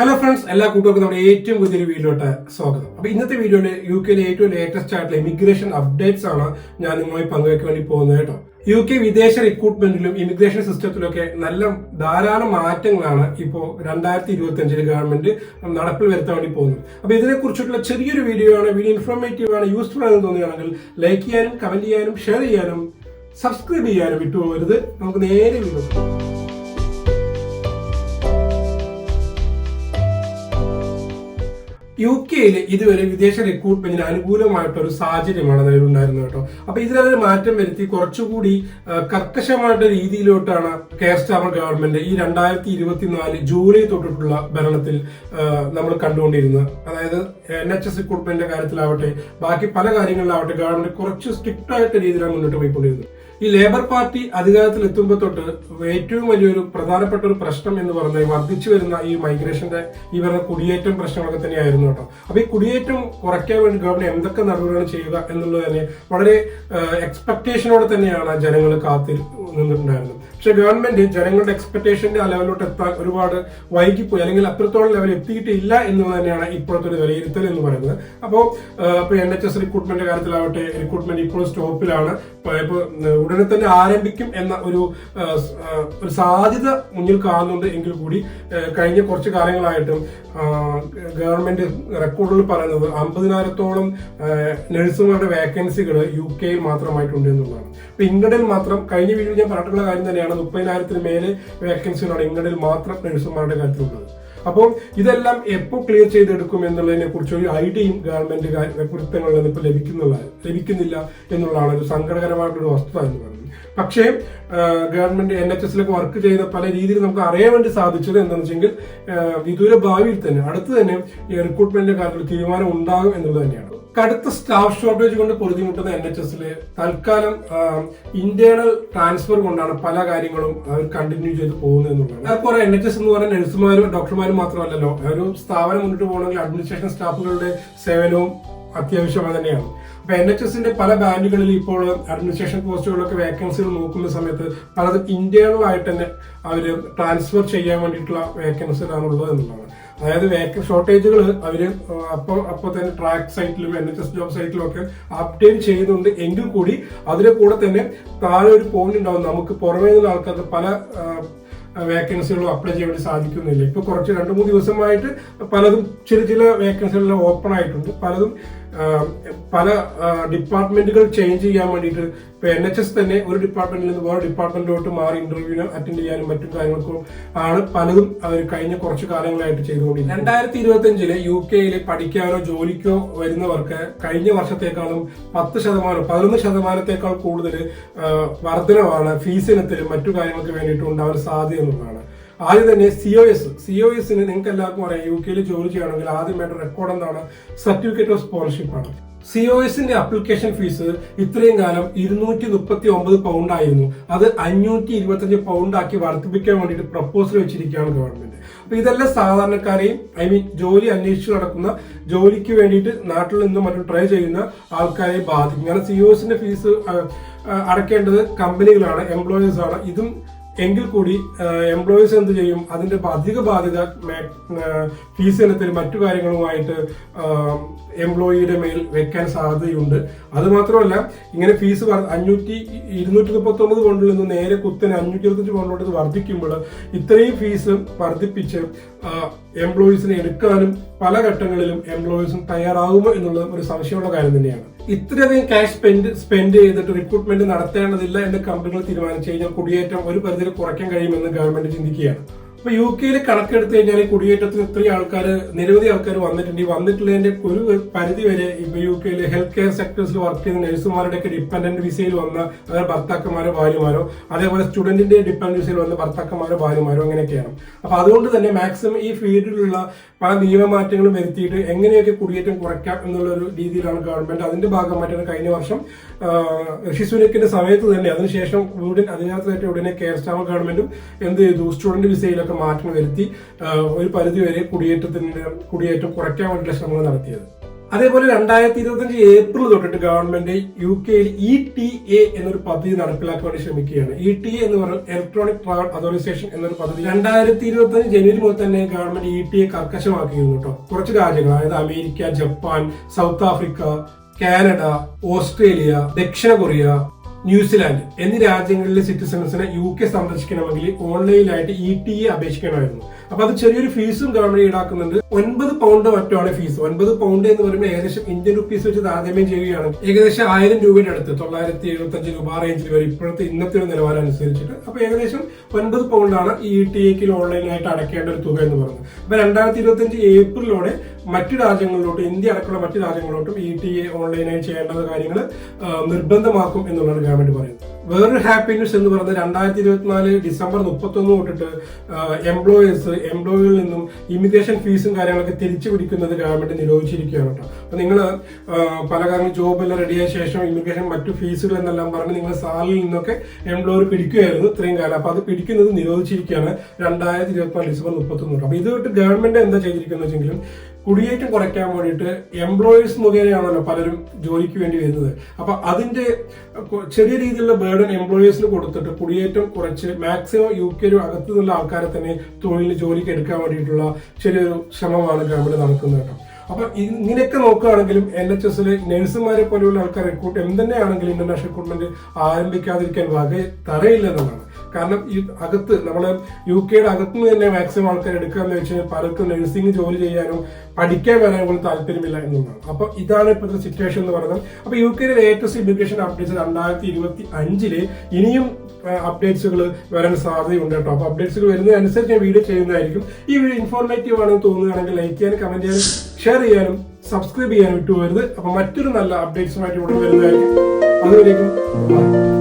Hello friends എല്ലാ കൂട്ടുകാർക്കും നമ്മുടെ ഏറ്റവും പുതിയൊരു വീഡിയോട്ട് സ്വാഗതം. അപ്പൊ ഇന്നത്തെ വീഡിയോയിൽ യു കെയിലെ ഏറ്റവും ലേറ്റസ്റ്റ് ആയിട്ടുള്ള ഇമിഗ്രേഷൻ അപ്ഡേറ്റ്സ് ആണ് ഞാൻ നിങ്ങളുമായി പങ്കുവയ്ക്കാൻ വേണ്ടി പോകുന്നത് കേട്ടോ. യു കെ വിദേശ റിക്രൂട്ട്മെന്റിലും ഇമിഗ്രേഷൻ സിസ്റ്റത്തിലൊക്കെ നല്ല ധാരാളം മാറ്റങ്ങളാണ് ഇപ്പോൾ രണ്ടായിരത്തി ഇരുപത്തി അഞ്ചിൽ ഗവൺമെന്റ് നടപ്പിൽ വരുത്താൻ വേണ്ടി പോകുന്നത്. അപ്പൊ ഇതിനെ കുറിച്ചിട്ടുള്ള ചെറിയൊരു വീഡിയോ ആണ് വീഡിയോ ഇൻഫോർമേറ്റീവ് ആണ് യൂസ്ഫുൾ ആണെന്ന് തോന്നുകയാണെങ്കിൽ ലൈക്ക് ചെയ്യാനും കമന്റ് ചെയ്യാനും ഷെയർ ചെയ്യാനും സബ്സ്ക്രൈബ് ചെയ്യാനും വിട്ടുപോകരുത്. നമുക്ക് നേരെ വീഡിയോ യു കെയിൽ ഇതുവരെ വിദേശ റിക്രൂട്ട്മെന്റിന് അനുകൂലമായിട്ടൊരു സാഹചര്യമാണ് നിലവിലുണ്ടായിരുന്നത് കേട്ടോ. അപ്പൊ ഇതിനൊരു മാറ്റം വരുത്തി കുറച്ചുകൂടി കർക്കശമായിട്ട് രീതിയിലോട്ടാണ് കെയർ സ്റ്റാമർ ഗവൺമെന്റ് ഈ രണ്ടായിരത്തി ഇരുപത്തിനാല് ജൂലൈ തൊട്ടിട്ടുള്ള ഭരണത്തിൽ നമ്മൾ കണ്ടുകൊണ്ടിരുന്നത്. അതായത് എൻ എച്ച് എസ് റിക്രൂട്ട്മെന്റിന്റെ കാര്യത്തിലാവട്ടെ ബാക്കി പല കാര്യങ്ങളിലാവട്ടെ ഗവൺമെന്റ് കുറച്ച് സ്ട്രിക്റ്റ് ആയിട്ട് രീതിയിലാണ് മുന്നോട്ട് പോയിക്കൊണ്ടിരുന്നത്. ഈ ലേബർ പാർട്ടി അധികാരത്തിൽ എത്തുമ്പോൾ തൊട്ട് ഏറ്റവും വലിയൊരു പ്രധാനപ്പെട്ട ഒരു പ്രശ്നം എന്ന് പറയുന്നത് വർദ്ധിച്ചു വരുന്ന ഈ മൈഗ്രേഷന്റെ ഇവരുടെ കുടിയേറ്റം പ്രശ്നങ്ങളൊക്കെ തന്നെയായിരുന്നു കേട്ടോ. അപ്പൊ ഈ കുടിയേറ്റം കുറയ്ക്കാൻ വേണ്ടി ഗവൺമെന്റ് എന്തൊക്കെ നടപടികൾ ചെയ്യുക എന്നുള്ളത് തന്നെ വളരെ എക്സ്പെക്ടേഷനോടെ തന്നെയാണ് ജനങ്ങൾ കാത്തിൽ നിന്നിട്ടുണ്ടായിരുന്നത്. പക്ഷെ ഗവൺമെന്റ് ജനങ്ങളുടെ എക്സ്പെക്ടേഷന്റെ ആ ലെവലിലോട്ട് എത്താൻ ഒരുപാട് വൈകിപ്പോയി. അല്ലെങ്കിൽ അത്രത്തോളം ലെവൽ എത്തിയിട്ടില്ല എന്ന് തന്നെയാണ് ഇപ്പോഴത്തെ ഒരു വിലയിരുത്തൽ എന്ന് പറയുന്നത്. അപ്പോൾ ഇപ്പൊ എൻ എച്ച് എസ് റിക്രൂട്ട്മെന്റ് കാര്യത്തിലാവട്ടെ റിക്രൂട്ട്മെന്റ് ഇപ്പോൾ സ്റ്റോപ്പിലാണ് ഇപ്പൊ ഇപ്പൊ ഉടനെ തന്നെ ആരംഭിക്കും എന്ന ഒരു ഒരു സാധ്യത മുന്നിൽ കാണുന്നുണ്ട് എങ്കിൽ കൂടി കഴിഞ്ഞ കുറച്ച് കാലങ്ങളായിട്ടും ഗവൺമെന്റ് റെക്കോർഡുകൾ പറയുന്നത് അമ്പതിനായിരത്തോളം നഴ്സുമാരുടെ വേക്കൻസികൾ യു കെയിൽ മാത്രമായിട്ടുണ്ട് എന്നുള്ളതാണ്. ഇപ്പൊ ഇംഗ്ലണ്ടിൽ മാത്രം കഴിഞ്ഞ വീഡിയോ ഞാൻ പറഞ്ഞിട്ടുള്ള കാര്യം തന്നെയാണ്. മുപ്പതിനായിരത്തിന് മേലെ വേക്കൻസികളാണ് ഇംഗ്ലണ്ടിൽ മാത്രം നഴ്സുമാരുടെ കാര്യത്തിലുള്ളത്. അപ്പോൾ ഇതെല്ലാം എപ്പോൾ ക്ലിയർ ചെയ്തെടുക്കും എന്നുള്ളതിനെ കുറിച്ച് ഒരു ഐഡിയയും ഗവൺമെന്റ് വൃത്തങ്ങളിൽ ഇപ്പോൾ ലഭിക്കുന്നില്ല ലഭിക്കുന്നില്ല എന്നുള്ളതാണ് ഒരു സങ്കടകരമായിട്ടൊരു വസ്തുത എന്ന് പറയുന്നത്. പക്ഷേ ഗവൺമെന്റ് എൻ എച്ച് എസിലൊക്കെ വർക്ക് ചെയ്ത പല രീതിയിൽ നമുക്ക് അറിയാൻ വേണ്ടി സാധിച്ചത് എന്താണെന്ന് വെച്ചെങ്കിൽ വിദൂര ഭാവിയിൽ തന്നെ അടുത്ത് തന്നെ ഈ റിക്രൂട്ട്മെന്റിന്റെ കാര്യത്തിൽ തീരുമാനം ഉണ്ടാകും എന്നുള്ളത് തന്നെയാണ്. കടുത്ത സ്റ്റാഫ് ഷോർട്ടേജ് കൊണ്ട് പൊറുതിമുട്ടുന്ന എൻ എച്ച് എസിൽ തൽക്കാലം ഇന്റേണൽ ട്രാൻസ്ഫർ കൊണ്ടാണ് പല കാര്യങ്ങളും അവർ കണ്ടിന്യൂ ചെയ്ത് പോകുന്നത് എന്നുള്ളതാണ്. കുറെ എൻ എച്ച് എസ് എന്ന് പറഞ്ഞാൽ നഴ്സുമാരും ഡോക്ടർമാരും മാത്രമല്ലല്ലോ ഒരു സ്ഥാപനം മുന്നോട്ട് പോകണമെങ്കിൽ അഡ്മിനിസ്ട്രേഷൻ സ്റ്റാഫുകളുടെ സേവനവും അത്യാവശ്യമായി തന്നെയാണ്. അപ്പൊ എൻ എച്ച് എസിന്റെ പല ബാൻഡുകളിൽ ഇപ്പോൾ അഡ്മിനിസ്ട്രേഷൻ പോസ്റ്റുകളൊക്കെ വേക്കൻസികൾ നോക്കുന്ന സമയത്ത് പലതും ഇന്റേണൽ ആയിട്ട് തന്നെ അവർ ട്രാൻസ്ഫർ ചെയ്യാൻ വേണ്ടിയിട്ടുള്ള വേക്കൻസികളാണ് ഉള്ളത് എന്നുള്ളതാണ്. അതായത് വേക്കൻ ഷോർട്ടേജുകൾ അവർ അപ്പോൾ അപ്പോൾ തന്നെ ട്രാക്ക് സൈറ്റിലും എൻ എച്ച് എസ് ജോബ് സൈറ്റിലും ഒക്കെ അപ്ഡേറ്റ് ചെയ്യുന്നുണ്ട് എങ്കിൽ കൂടി അതിലെ കൂടെ തന്നെ താഴെ ഒരു പോയിന്റ് ഉണ്ടാവും. നമുക്ക് പുറമേ നിന്നുള്ള ആൾക്കാർക്ക് പല വേക്കൻസികളും അപ്ലൈ ചെയ്യാൻ വേണ്ടി സാധിക്കുന്നില്ല. ഇപ്പൊ കുറച്ച് രണ്ട് മൂന്ന് ദിവസമായിട്ട് പലതും ചില ചില വേക്കൻസികളെല്ലാം ഓപ്പൺ ആയിട്ടുണ്ട്. പലതും പല ഡിപ്പാർട്ട്മെന്റുകൾ ചേഞ്ച് ചെയ്യാൻ വേണ്ടിയിട്ട് ഇപ്പൊ എൻ എച്ച് എസ് തന്നെ ഒരു ഡിപ്പാർട്ട്മെന്റിൽ നിന്ന് വേറെ ഡിപ്പാർട്ട്മെന്റിലോട്ട് മാറി ഇന്റർവ്യൂവിന് അറ്റൻഡ് ചെയ്യാനും മറ്റും കാര്യങ്ങൾക്കും ആണ് പലതും അവർ കഴിഞ്ഞ കുറച്ച് കാലങ്ങളായിട്ട് ചെയ്തുകൊണ്ടിരിക്കുന്നത്. രണ്ടായിരത്തി ഇരുപത്തി അഞ്ചിൽ യു കെയിൽ പഠിക്കാനോ ജോലിക്കോ വരുന്നവർക്ക് കഴിഞ്ഞ വർഷത്തേക്കാളും പത്ത് ശതമാനം പതിനൊന്ന് ശതമാനത്തേക്കാൾ കൂടുതൽ വർധനവാണ് ഫീസിനത്തിലും മറ്റു കാര്യങ്ങൾക്ക് വേണ്ടിയിട്ട് ഉണ്ടാവാൻ സാധ്യത എന്നുള്ളതാണ്. ആദ്യം തന്നെ C O S C O എസിന് നിങ്ങൾക്ക് എല്ലാവർക്കും അറിയാം യു കെയിൽ ജോലി ചെയ്യണമെങ്കിൽ ആദ്യമായിട്ട് റെക്കോർഡ് എന്താണ്? സർട്ടിഫിക്കറ്റ് ഓഫ് സ്കോളർഷിപ്പ് ആണ്. സി ഒ എസിന്റെ അപ്ലിക്കേഷൻ ഫീസ് ഇത്രയും കാലം ഇരുന്നൂറ്റി മുപ്പത്തി ഒമ്പത് പൗണ്ട് ആയിരുന്നു. അത് അഞ്ഞൂറ്റി ഇരുപത്തഞ്ച് പൗണ്ട് ആക്കി വർദ്ധിപ്പിക്കാൻ വേണ്ടിയിട്ട് പ്രപ്പോസൽ വെച്ചിരിക്കുകയാണ് ഗവൺമെന്റ് അപ്പൊ ഇതെല്ലാം സാധാരണക്കാരെയും ഐ മീൻ ജോലി അന്വേഷിച്ച് നടക്കുന്ന ജോലിക്ക് വേണ്ടിയിട്ട് നാട്ടിൽ നിന്നും മറ്റും ട്രൈ ചെയ്യുന്ന ആൾക്കാരെ ബാധിക്കും. കാരണം സി ഒ എസിന്റെ ഫീസ് അടക്കേണ്ടത് കമ്പനികളാണ് എംപ്ലോയീസ് ആണ്. ഇതും എങ്കിൽ കൂടി എംപ്ലോയീസ് എന്ത് ചെയ്യും? അതിന്റെ അധിക ബാധ്യത ഫീസ് ഇനത്തിൽ മറ്റു കാര്യങ്ങളുമായിട്ട് എംപ്ലോയിയുടെ മേൽ വെക്കാൻ സാധ്യതയുണ്ട്. അത് മാത്രമല്ല ഇങ്ങനെ ഫീസ് അഞ്ഞൂറ്റി ഇരുന്നൂറ്റി മുപ്പത്തി ഒമ്പത് പൗണ്ടിൽ നിന്ന് നേരെ കുത്തനെ അഞ്ഞൂറ്റി ഇരുപത്തഞ്ച് പൗണ്ടിലോട്ട് വർദ്ധിക്കുമ്പോൾ ഇത്രയും ഫീസ് വർദ്ധിപ്പിച്ച് എംപ്ലോയീസിനെ എടുക്കാനും പല ഘട്ടങ്ങളിലും എംപ്ലോയീസും തയ്യാറാകുമോ എന്നുള്ളത് ഒരു സംശയമുള്ള കാര്യം തന്നെയാണ്. ഇത്രയധികം ക്യാഷ് സ്പെൻഡ് സ്പെൻഡ് ചെയ്തിട്ട് റിക്രൂട്ട്മെന്റ് നടത്തേണ്ടതില്ല എന്ന് കമ്പനികൾ തീരുമാനിച്ചു കഴിഞ്ഞാൽ കുടിയേറ്റം ഒരു പരിധിയിൽ കുറയ്ക്കാൻ കഴിയുമെന്ന് ഗവൺമെന്റ് ചിന്തിക്കുകയാണ്. അപ്പൊ യു കെയിൽ കണക്കെടുത്ത് കഴിഞ്ഞാൽ ഈ കുടിയേറ്റത്തിന് ഇത്രയും ആൾക്കാർ നിരവധി ആൾക്കാർ വന്നിട്ടുണ്ട്. ഈ വന്നിട്ടുള്ളതിന്റെ ഒരു പരിധി വരെ ഇപ്പൊ യു കെയിൽ ഹെൽത്ത് കെയർ സെക്ടേഴ്സിൽ വർക്ക് ചെയ്യുന്ന നഴ്സുമാരുടെ ഒക്കെ ഡിപ്പെൻഡന്റ് വിസയിൽ വന്ന അതായത് ഭർത്താക്കന്മാരോ ഭാര്യമാരോ അതേപോലെ സ്റ്റുഡന്റിന്റെ ഡിപ്പെൻഡന്റ് വിസയിൽ വന്ന ഭർത്താക്കന്മാരോ ഭാര്യമാരോ അങ്ങനെയൊക്കെയാണ്. അപ്പൊ അതുകൊണ്ട് തന്നെ മാക്സിമം ഈ ഫീൽഡിലുള്ള പല നിയമമാറ്റങ്ങളും വരുത്തിയിട്ട് എങ്ങനെയൊക്കെ കുടിയേറ്റം കുറയ്ക്കാം എന്നുള്ള ഒരു രീതിയിലാണ് ഗവൺമെന്റ് അതിന്റെ ഭാഗമായിട്ടാണ് കഴിഞ്ഞ വർഷം ഋഷി സുനക്കിന്റെ സമയത്ത് തന്നെ അതിനുശേഷം ഉടൻ അതിനകത്തായിട്ട് ഉടനെ കേരള ഗവൺമെന്റും എന്ത് ചെയ്തു? സ്റ്റുഡന്റ് വിസയിലൊക്കെ മാറ്റം വരുത്തി ഒരു പരിധിവരെ കുടിയേറ്റത്തിന്റെ കുടിയേറ്റം കുറയ്ക്കാൻ വേണ്ടിയുള്ള ശ്രമങ്ങൾ നടത്തിയത്. അതേപോലെ രണ്ടായിരത്തി ഇരുപത്തഞ്ച് ഏപ്രിൽ തൊട്ടിട്ട് ഗവൺമെന്റ് യു കെയിൽ ഇ ടി എ എന്നൊരു പദ്ധതി നടപ്പിലാക്കാൻ വേണ്ടി ശ്രമിക്കുകയാണ്. ഇ ടി എ എന്ന് പറയുന്നത് ഇലക്ട്രോണിക് ട്രാവൽ അതോറിസേഷൻ എന്നൊരു പദ്ധതി രണ്ടായിരത്തി ഇരുപത്തഞ്ച് ജനുവരി മുതൽ തന്നെ ഗവൺമെന്റ് ഇ ടി എ കർക്കശമാക്കിയിരുന്നു കേട്ടോ. കുറച്ച് രാജ്യങ്ങൾ അതായത് America Japan South Africa Canada Australia ദക്ഷിണ കൊറിയ ന്യൂസിലാൻഡ്. എന്നീ രാജ്യങ്ങളിലെ സിറ്റിസൺസിനെ യു കെ സന്ദർശിക്കണമെങ്കിൽ ഓൺലൈനിലായിട്ട് ഇ ടി എ അപേക്ഷിക്കണമായിരുന്നു. അപ്പൊ അത് ചെറിയൊരു ഫീസും ഗവൺമെന്റ് ഈടാക്കുന്നുണ്ട്. ഒൻപത് പൗണ്ട് മറ്റുമാണ് ഫീസ് ഒൻപത് പൗണ്ട് എന്ന് പറയുമ്പോൾ ഏകദേശം ഇന്ത്യൻ റുപ്പീസ് വെച്ച് താരതമ്യം ചെയ്യുകയാണ്. ഏകദേശം ആയിരം രൂപയുടെ അടുത്ത് തൊള്ളായിരത്തി എഴുപത്തി അഞ്ച് രൂപ റേഞ്ചിൽ വരെ ഇപ്പോഴത്തെ ഇന്നത്തെ ഒരു നിലവാരം അനുസരിച്ചിട്ട്. അപ്പൊ ഏകദേശം ഒൻപത് പൗണ്ടാണ് ഈ ടി എക്കിൽ ഓൺലൈനായിട്ട് അടയ്ക്കേണ്ട ഒരു തുക എന്ന് പറയുന്നത്. അപ്പൊ രണ്ടായിരത്തി ഇരുപത്തി അഞ്ച് ഏപ്രിലോടെ മറ്റു രാജ്യങ്ങളിലോട്ടും ഇന്ത്യ അടക്കമുള്ള മറ്റു രാജ്യങ്ങളിലോട്ടും ഇ ടി എ ഓൺലൈനായി ചെയ്യേണ്ട കാര്യങ്ങൾ നിർബന്ധമാക്കും എന്നുള്ളതാണ് ഗവൺമെന്റ് പറയുന്നത് വേറൊരു ഹാപ്പി ന്യൂസ് എന്ന് പറയുന്നത് രണ്ടായിരത്തി ഇരുപത്തിനാല് ഡിസംബർ മുപ്പത്തൊന്ന് തൊട്ടിട്ട് എംപ്ലോയേഴ്സ് എംപ്ലോയിയിൽ നിന്നും ഇമിഗ്രേഷൻ ഫീസും കാര്യങ്ങളൊക്കെ തിരിച്ചു പിടിക്കുന്നത് ഗവൺമെന്റ് നിരോധിച്ചിരിക്കുകയാണ് കേട്ടോ. അപ്പൊ നിങ്ങൾ പല കാരണം ജോബെല്ലാം റെഡിയായ ശേഷം ഇമിഗ്രേഷൻ മറ്റു ഫീസുകൾ എന്നെല്ലാം പറഞ്ഞ് നിങ്ങൾ സാലറിയിൽ നിന്നൊക്കെ എംപ്ലോയർ പിടിക്കുകയായിരുന്നു ഇത്രയും കാലം. അപ്പൊ അത് പിടിക്കുന്നത് നിരോധിച്ചിരിക്കുകയാണ് രണ്ടായിരത്തി ഇരുപത്തിനാല് ഡിസംബർ മുപ്പത്തൊന്ന് തൊട്ട്. അപ്പൊ ഇത് തൊട്ട് ഗവൺമെന്റ് എന്താ ചെയ്തിരിക്കുന്നത് വെച്ചെങ്കിലും കുടിയേറ്റം കുറയ്ക്കാൻ വേണ്ടിയിട്ട് എംപ്ലോയീസ് മുഖേനയാണല്ലോ പലരും ജോലിക്ക് വേണ്ടി വരുന്നത്. അപ്പൊ അതിന്റെ ചെറിയ രീതിയിലുള്ള ബേർഡൻ എംപ്ലോയീസിന് കൊടുത്തിട്ട് കുടിയേറ്റം കുറച്ച് മാക്സിമം യു കെ അകത്തു നിന്നുള്ള ആൾക്കാരെ തന്നെ തൊഴിൽ ജോലിക്ക് എടുക്കാൻ വേണ്ടിയിട്ടുള്ള ചെറിയൊരു ശ്രമമാണ് ഗവൺമെന്റ് നടക്കുന്നത് കേട്ടോ. അപ്പൊ ഇങ്ങനെയൊക്കെ നോക്കുകയാണെങ്കിലും എൻ എച്ച് എസിലെ നഴ്സുമാരെ പോലെയുള്ള ആൾക്കാർ റിക്രൂട്ട് എന്തന്നെയാണെങ്കിലും ഇന്റർനാഷണൽ റിക്രൂട്ട്മെന്റ് ആരംഭിക്കാതിരിക്കാൻ വകെ തരയില്ലെന്നുള്ളതാണ് കാരണം ഈ അകത്ത് നമ്മൾ യു കെയുടെ അകത്ത് നിന്ന് തന്നെ മാക്സിമം ആൾക്കാർ എടുക്കാന്ന് വെച്ചാൽ പലർക്കും നഴ്സിംഗ് ജോലി ചെയ്യാനോ പഠിക്കാൻ വരാനും പോലും താല്പര്യമില്ല എന്നുള്ളതാണ്. അപ്പൊ ഇതാണ് ഇപ്പോഴത്തെ സിറ്റുവേഷൻ എന്ന് പറയുന്നത്. അപ്പൊ യു കെയിലെ ലേറ്റസ്റ്റ് എഡ്യൂക്കേഷൻ അപ്ഡേറ്റ്സ് രണ്ടായിരത്തി ഇരുപത്തി അഞ്ചിൽ ഇനിയും അപ്ഡേറ്റ്സുകൾ വരാൻ സാധ്യതയുണ്ട് കേട്ടോ. അപ്പൊ അപ്ഡേറ്റ്സുകൾ വരുന്നതനുസരിച്ച് ഞാൻ വീഡിയോ ചെയ്യുന്നതായിരിക്കും. ഈ വീഡിയോ ഇൻഫോർമേറ്റീവ് ആണെന്ന് തോന്നുകയാണെങ്കിൽ ലൈക്ക് ചെയ്യാനും കമന്റ് ചെയ്യാനും ഷെയർ ചെയ്യാനും സബ്സ്ക്രൈബ് ചെയ്യാനും വിട്ടുപോകരുത് അപ്പൊ മറ്റൊരു നല്ല അപ്ഡേറ്റ്സുമായിട്ട് ഇവിടെ വരുന്നതായിരിക്കും. അതുവരേക്കും.